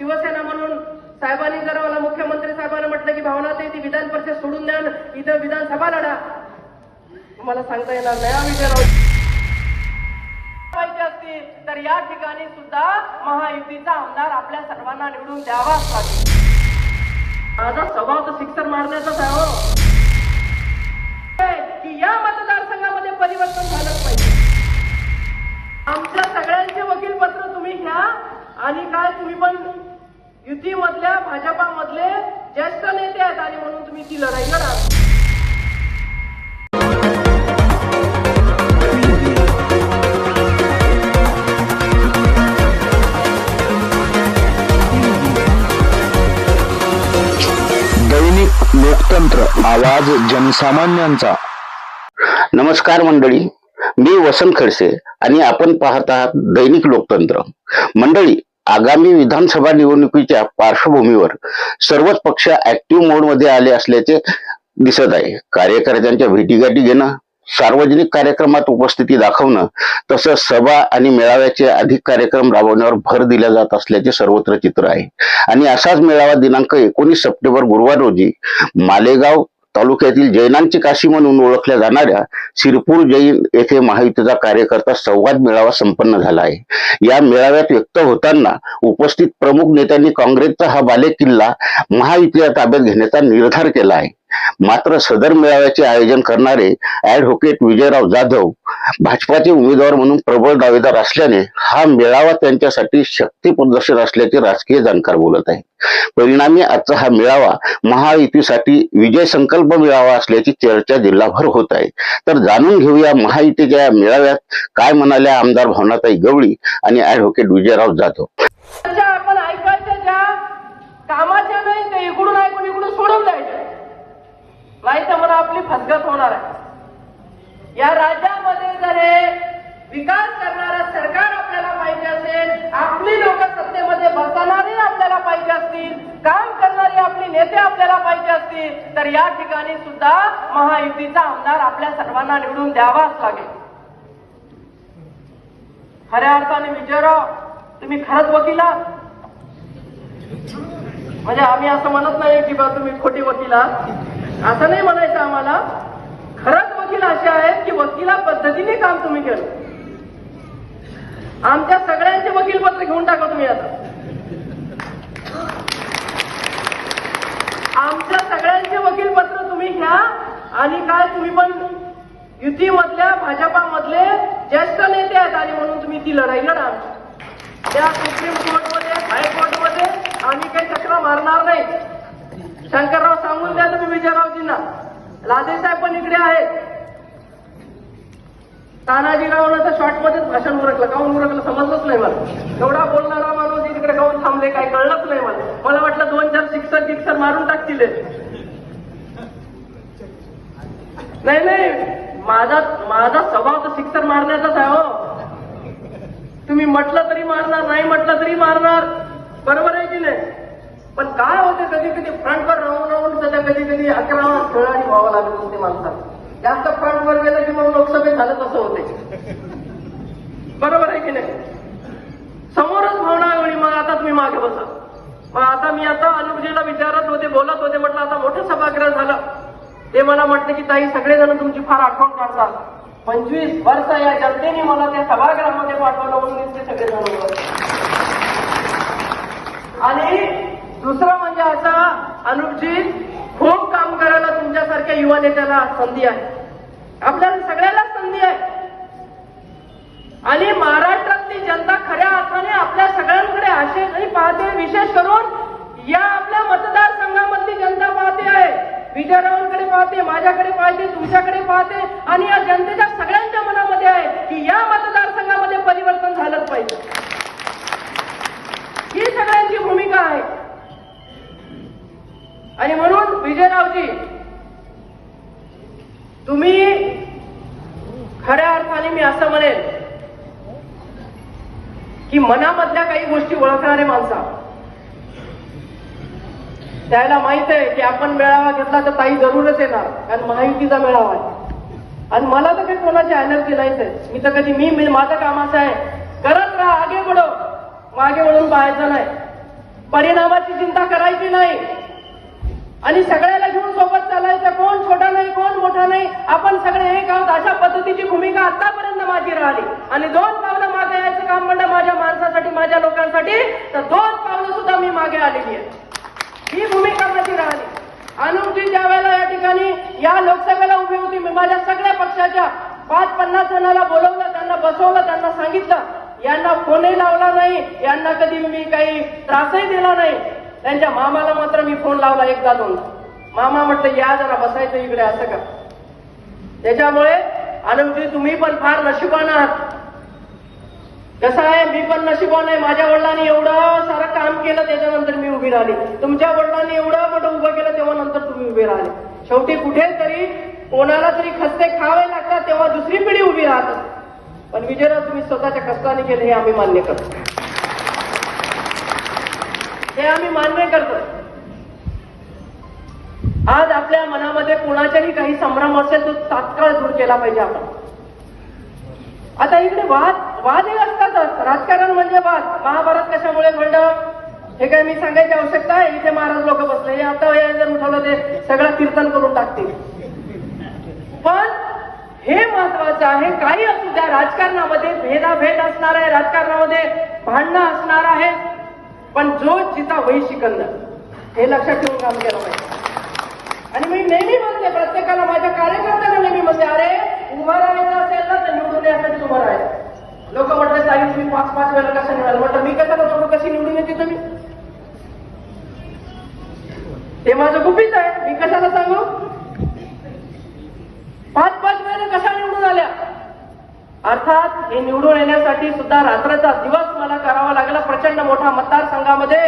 शिवसेना म्हणून साहेबांनी जर मला मुख्यमंत्री साहेबांना म्हटलं की भावना ते ती विधान परिषद सोडून द्या इथं विधानसभा लढा. मला सांगता येणार नाही हा विजय पाहिजे असतील तर या ठिकाणी सुद्धा महायुतीचा आमदार आपल्या सर्वांना निवडून द्यावाच लागेल माझा स्वभाव तर सिक्सर मारण्याचाच आहे हो. युतीमधल्या भाजपामधले ज्येष्ठ नेते आहेत आणि म्हणून तुम्ही ती लढाई लढा. दैनिक लोकतंत्र आवाज जनसामान्यांचा. नमस्कार मंडळी मी वसंत खडसे आणि आपण पाहत आहात दैनिक लोकतंत्र. मंडळी आगामी विधानसभा निवडणुकीच्या पार्श्वभूमीवर सर्वच पक्ष ऍक्टिव्ह मोडमध्ये आले असल्याचे दिसत आहे. कार्यकर्त्यांच्या भेटीगाठी घेणं सार्वजनिक कार्यक्रमात उपस्थिती दाखवणं तसंच सभा आणि मेळाव्याचे अधिक कार्यक्रम राबवण्यावर भर दिला जात असल्याचे सर्वत्र चित्र आहे. आणि असाच मेळावा दिनांक एकोणीस सप्टेंबर गुरुवार रोजी मालेगाव तालुक्यातील जैनांची काशी म्हणून ओळखल्या जाणाऱ्या शिरपूर जैन येथे महायुतीचा कार्यकर्ता संवाद मेळावा संपन्न झाला आहे. या मेळाव्यात व्यक्त होताना उपस्थित प्रमुख नेत्यांनी काँग्रेसचा हा बालेकिल्ला महायुतीच्या ताब्यात घेण्याचा निर्धार केला आहे. मात्र सदर मेळाव्याचे आयोजन करणारे ऍडव्होकेट विजयराव जाधव भाजपाचे उमेदवार म्हणून प्रबळ दावेदार असल्याने हा मेळावा त्यांच्यासाठी शक्ती प्रदर्शन असल्याचे राजकीय जाणकार बोलत आहे परिणामी आजचा हा मेळावा महायुतीसाठी विजय संकल्प मेळावा असल्याची चर्चा जिल्हाभर होत आहे. तर जाणून घेऊया महायुतीच्या या मेळाव्यात काय म्हणाल्या आमदार भावनाताई गवळी आणि ऍडव्होकेट विजयराव जाधव. आपण ऐकायच्या कामाच्या नाही ते इकडून ऐकून इकडून सोडून द्यायचे नाही तर मला आपली फसगत होणार आहे. या राज्यामध्ये जर हे विकास करणारं सरकार आपल्याला पाहिजे असेल आपली लोक सत्तेमध्ये बसणारी आपल्याला पाहिजे असतील काम करणारी आपली नेते आपल्याला पाहिजे असतील तर या ठिकाणी सुद्धा महायुतीचा आमदार आपल्या सर्वांना निवडून द्यावाच लागेल. खऱ्या अर्थाने विजयराव तुम्ही खरंच वकिला म्हणजे आम्ही असं म्हणत नाही की बा तुम्ही खोटी वकिला असं नाही म्हणायचं आम्हाला. खरंच वकील असे आहेत की वकिला पद्धतीने काम तुम्ही केलं. आमच्या सगळ्यांचे वकील पत्र घेऊन टाका तुम्ही आता. आमच्या सगळ्यांचे वकील पत्र तुम्ही घ्या आणि काय तुम्ही पण युतीमधल्या भाजपामधले ज्येष्ठ नेते आहेत आणि म्हणून तुम्ही ती लढाई लढा त्या सुप्रीम कोर्टमध्ये हायकोर्टमध्ये आम्ही काही चक्र मारणार नाही. शंकरराव सांगून द्या तुम्ही विजयरावजींना. लादे साहेब पण इकडे आहेत. तानाजीरावनं तर शॉर्ट मध्येच भाषण उरकलं. काऊन उरकलं? समजलंच नाही मला. एवढा बोलणारा माणूस इकडे काऊन थांबले काय कळलंच नाही मला. मला वाटलं दोन चार शिक्षक शिक्षक मारून टाकतील नाही नाही. माझा माझा स्वभाव तर शिक्षक मारण्याचाच आहे हो. तुम्ही म्हटलं तरी मारणार नाही म्हटलं तरी मारणार. बरोबर आहे की नाही? पण काय होते कधी कधी फ्रंटवर राहून राहून सध्या कधी कधी अकरा खेळाडी व्हावं लागत होते माणसाला. जास्त फ्रंटवर गेलं की मग लोकसभेत झालं तसं होते. बरोबर आहे की नाही? समोरच भावना वेळी मग आता तुम्ही मागे बसत मग आता मी आता अनुपजीला विचारत होते बोलत होते म्हटलं आता मोठं सभागृह झालं. ते मला म्हटलं की ताई सगळेजण तुमची फार आठवण काढतात. पंचवीस वर्ष या जनतेने मला त्या सभागृहामध्ये पाठवलं म्हणून ते सगळेजण आणि दुसरं म्हणजे असा अनुपजी खूप काम करायला तुमच्यासारख्या युवा नेत्याला संधी आहे. आपल्याला सगळ्याला संधी आहे. आणि महाराष्ट्रातली जनता खऱ्या अर्थाने आपल्या सगळ्यांकडे आशेने पाहते. विशेष करून या आपल्या मतदारसंघामधली जनता पाहते आहे. विजयरावांकडे पाहते माझ्याकडे पाहते तुमच्याकडे पाहते. आणि या जनतेच्या सगळ्यांच्या मनामध्ये आहे की या मतदारसंघामध्ये परिवर्तन झालंच पाहिजे. ही सगळ्यांची भूमिका आहे. आणि म्हणून विजयरावजी तुम्ही खऱ्या अर्थाने मी असं म्हणेन की मनामधल्या काही गोष्टी ओळखणारे माणसा त्याला माहीत आहे की आपण मेळावा घेतला तर ताई जरूरच येणार कारण महायुतीचा मेळावा आहे. आणि मला तर काही कोणाची एनर्जी नाहीच आहे. मी तर कधी मी माझं काम असं आहे करत राहा आगे बडो मागे वळून पाहायचं नाही. परिणामाची चिंता करायची नाही. आणि सगळ्याला घेऊन सोबत चालायचं. कोण छोटा नाही कोण मोठा नाही. आपण सगळे एक आहोत. अशा पद्धतीची भूमिका आतापर्यंत माझी राहिली. आणि दोन पावलं मागे यायचं काम म्हणलं माझ्या माणसासाठी माझ्या लोकांसाठी तर दोन पावलं सुद्धा मी मागे आलेली आहे ही भूमिका माझी राहिली. अनुपजी ज्या वेळेला या ठिकाणी या लोकसभेला उभी होती. मी माझ्या सगळ्या पक्षाच्या पाच पन्नास जणांना बोलवलं त्यांना बसवलं त्यांना सांगितलं. यांना फोनही लावला नाही. यांना कधी मी काही त्रासही दिला नाही. त्यांच्या मामाला मात्र मी फोन लावला एकदा दोनदा. मामा म्हटलं या जरा बसायचं इकडे असं का? त्याच्यामुळे अनुपजी तुम्ही पण फार नशिबान आहात. कसं आहे? मी पण नशिबान आहे. माझ्या वडिलांनी एवढं सारं काम केलं त्याच्यानंतर मी उभी राहिली. तुमच्या वडिलांनी एवढं मोठं उभं केलं तेव्हा नंतर तुम्ही उभे राहिले. शेवटी कुठेतरी कोणाला तरी खस्ते खावे लागतात तेव्हा दुसरी पिढी उभी राहतात पण विजयराव तुम्ही स्वतःच्या कष्टाने केले हे आम्ही मान्य करतो. हे आम्ही मान्य करतो आज आपल्या मनामध्ये कोणाच्याही काही संभ्रम असेल तो तात्काळ दूर केला पाहिजे आपण. आता इकडे वाद वादही असतातच. राजकारण म्हणजे वाद. महाभारत कशामुळे घडलं हे काय मी सांगायची आवश्यकता आहे. इथे महाराज लोक बसले. हे आता हे जर उठवलं ते सगळं कीर्तन करून टाकतील. पण हे महत्वाचं आहे. काही असू द्या. राजकारणामध्ये भेदाभेद असणार आहे. राजकारणामध्ये भांडणं असणार आहे पण जो जिता वही शिकंद हे लक्षात ठेवून काम केलं पाहिजे. आणि मी नेहमी म्हणते प्रत्येकाला माझ्या कार्यकर्त्यांना नेहमी म्हणते अरे उभं राहायचं असेल ना तर निवडून यासाठी उभं राहायचं. लोक म्हटले साहेब तुम्ही पाच पाच वेळा कसं निवडाल म्हटलं मी कशाला बघू कशी निवडून येते तुम्ही? ते माझं गुपित आहे. मी कशाला सांगू पाच पाच वेळेला कशा निवडून आल्या अर्थात हे निवडून येण्यासाठी सुद्धा रात्रचा दिवस मला करावा लागला. प्रचंड मोठा मतदारसंघामध्ये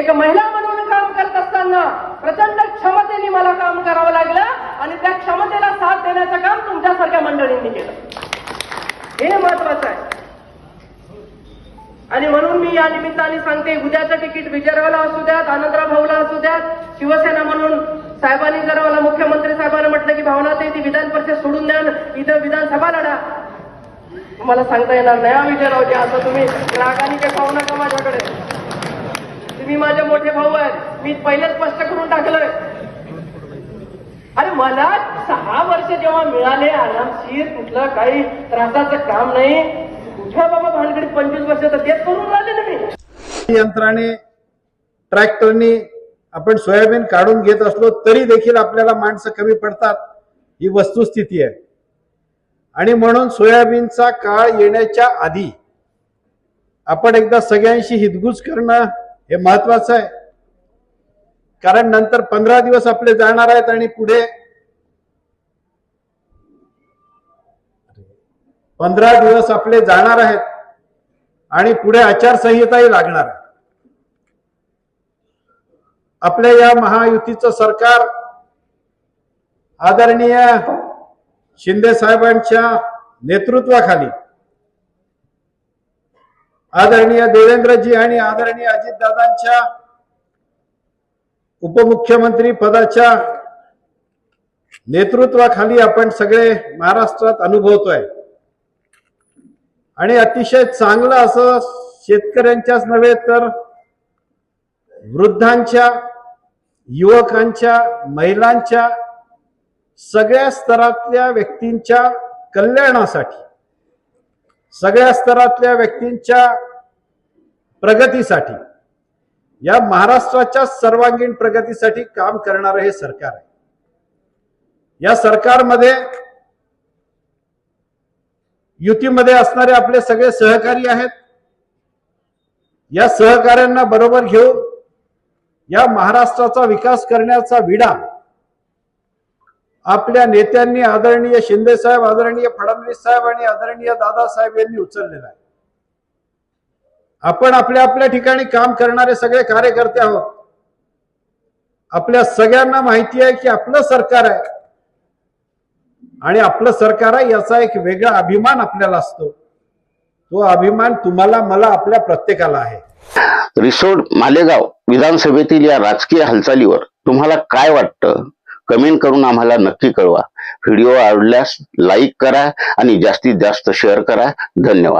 एक महिला म्हणून काम करत असताना प्रचंड क्षमतेने मला काम करावं लागलं आणि त्या क्षमतेला साथ देण्याचं काम तुमच्यासारख्या मंडळींनी केलं. हे महत्वाचं आहे. आणि म्हणून मी या निमित्ताने सांगते उद्याचं तिकीट विजयरावला असू द्यात आनंदराव भाऊला असू द्यात शिवसेना म्हणून साहेबांनी जर मला मुख्यमंत्री साहेबांना म्हटलं की भावना ते ती विधान परिषद सोडून द्या इथं विधानसभा लढा. तुम्हाला सांगता येणार नाही. हा विजयरावजी असं तुम्ही रागाने काय पाहू नका माझ्याकडे. तुम्ही माझे मोठे भाऊ आहेत. मी पहिलेच स्पष्ट करून टाकलंय. अरे मला सहा वर्ष जेव्हा मिळाले आरामशीर कुठलं काही त्रासाचं काम नाही. कुठल्या बाबा भानगडीत पंचवीस वर्ष तर तेच करून राहिले ना मी यंत्राने ट्रॅक्टरने आपण सोयाबीन काढून घेत असलो तरी देखील आपल्याला माणसं कमी पडतात. ही वस्तुस्थिती आहे. आणि म्हणून सोयाबीनचा काळ येण्याच्या आधी आपण एकदा सगळ्यांशी हितगुज करणं हे महत्वाचं आहे. कारण नंतर पंधरा दिवस आपले जाणार आहेत आणि पुढे पंधरा दिवस आपले जाणार आहेत आणि पुढे आचारसंहिताही लागणार आहे. आपल्या या महायुतीचं सरकार आदरणीय शिंदे साहेबांच्या नेतृत्वाखाली. आदरणीय देवेंद्रजी आणि आदरणीय अजितदादांच्या उपमुख्यमंत्री पदाच्या नेतृत्वाखाली आपण सगळे महाराष्ट्रात अनुभवतोय. आणि अतिशय चांगलं असं शेतकऱ्यांच्याच नव्हे तर वृद्धांच्या युवकांच्या महिलांच्या सगळ्या स्तरातल्या व्यक्तींच्या कल्याणासाठी सगळ्या स्तरातल्या व्यक्तींच्या प्रगतीसाठी या महाराष्ट्राच्या सर्वांगीण प्रगतीसाठी काम करणारं हे सरकार आहे. या सरकारमध्ये युतीमध्ये असणारे आपले सगळे सहकारी आहेत. या सहकाऱ्यांना बरोबर घेऊन या महाराष्ट्राचा विकास करण्याचा विडा आपल्या नेत्यांनी आदरणीय शिंदे साहेब आदरणीय फडणवीस साहेब आणि आदरणीय दादासाहेब यांनी उचललेला आहे. आपण आपल्या आपल्या ठिकाणी काम करणारे सगळे कार्यकर्ते आहोत. आपल्या सगळ्यांना माहिती आहे की आपलं सरकार आहे. आणि आपलं सरकार आहे याचा एक वेगळा अभिमान आपल्याला असतो. तो अभिमान तुम्हाला मला आपल्या प्रत्येकाला आहे. रिसोड मालेगाव विधानसभेतील या राजकीय हालचालीवर तुम्हाला काय वाटतं? कमेंट करून आम्हाला नक्की कळवा. व्हिडिओ आवडल्यास लाईक करा आणि जास्तीत जास्त शेअर करा. धन्यवाद.